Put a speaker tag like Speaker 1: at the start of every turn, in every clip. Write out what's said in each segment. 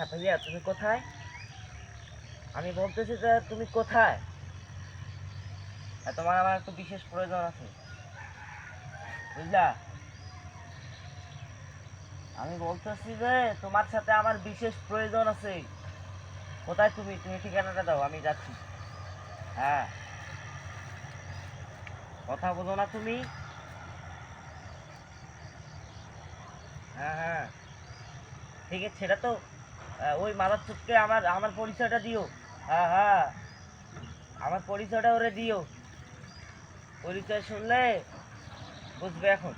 Speaker 1: হ্যাঁ ভাইয়া তুমি কোথায়? আমি বলতেছি যে, তুমি কোথায়? তোমার আমার একটু বিশেষ প্রয়োজন আছে। বুঝলা? আমি বলতেছি যে, তোমার সাথে আমার বিশেষ প্রয়োজন আছে। কোথায় তুমি? তুমি ঠিকানাটা দাও, আমি যাচ্ছি। হ্যাঁ। কথা বলো না তুমি? হ্যাঁ হ্যাঁ। ঠিক আছে, সেটা তো ওই মাদার চুপকে আমার আমার পরিচয়টা দিও। হ্যাঁ হ্যাঁ। আমার পরিচয়টা ওরে দিও। পরিচয় শুনলে বুঝবে এখন।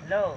Speaker 1: হ্যালো?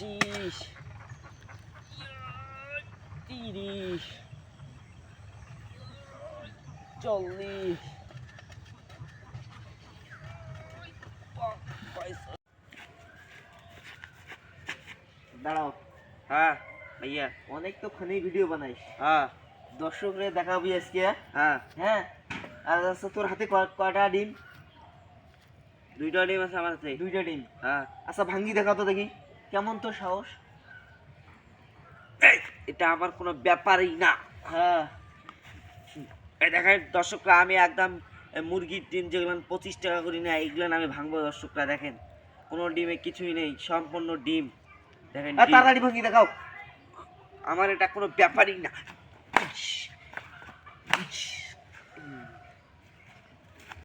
Speaker 1: পঁচিশ তিরিশ। চল্লিশ।
Speaker 2: দাঁড়াও।
Speaker 1: হ্যাঁ। ভাইয়া
Speaker 2: অনেক তো ফানি ভিডিও বানাইস।
Speaker 1: হ্যাঁ।
Speaker 2: দর্শকরে দেখাবি আজকে।
Speaker 1: হ্যাঁ।
Speaker 2: হ্যাঁ? আর আচ্ছা তোর হাতে কয়- কয়টা ডিম?
Speaker 1: দুইটা ডিম আছে আমার হাতে।
Speaker 2: দুইটা ডিম।
Speaker 1: হ্যাঁ।
Speaker 2: আচ্ছা ভাঙ্গি দেখাও তো দেখি। কেমন তো সাহস?
Speaker 1: এটা আমার কোনো ব্যাপারই না।
Speaker 2: হ্যাঁ।
Speaker 1: দেখেন দর্শকরা আমি একদম মুরগির ডিম যেগুলো পঁচিশ টাকা করি না এইগুলো আমি ভাঙবো দর্শকরা দেখেন। কোনো ডিমে কিছুই নেই সম্পূর্ণ ডিম। দেখেন
Speaker 2: তাড়াতাড়ি ভাঙি দেখাও।
Speaker 1: আমার এটা কোনো ব্যাপারই না।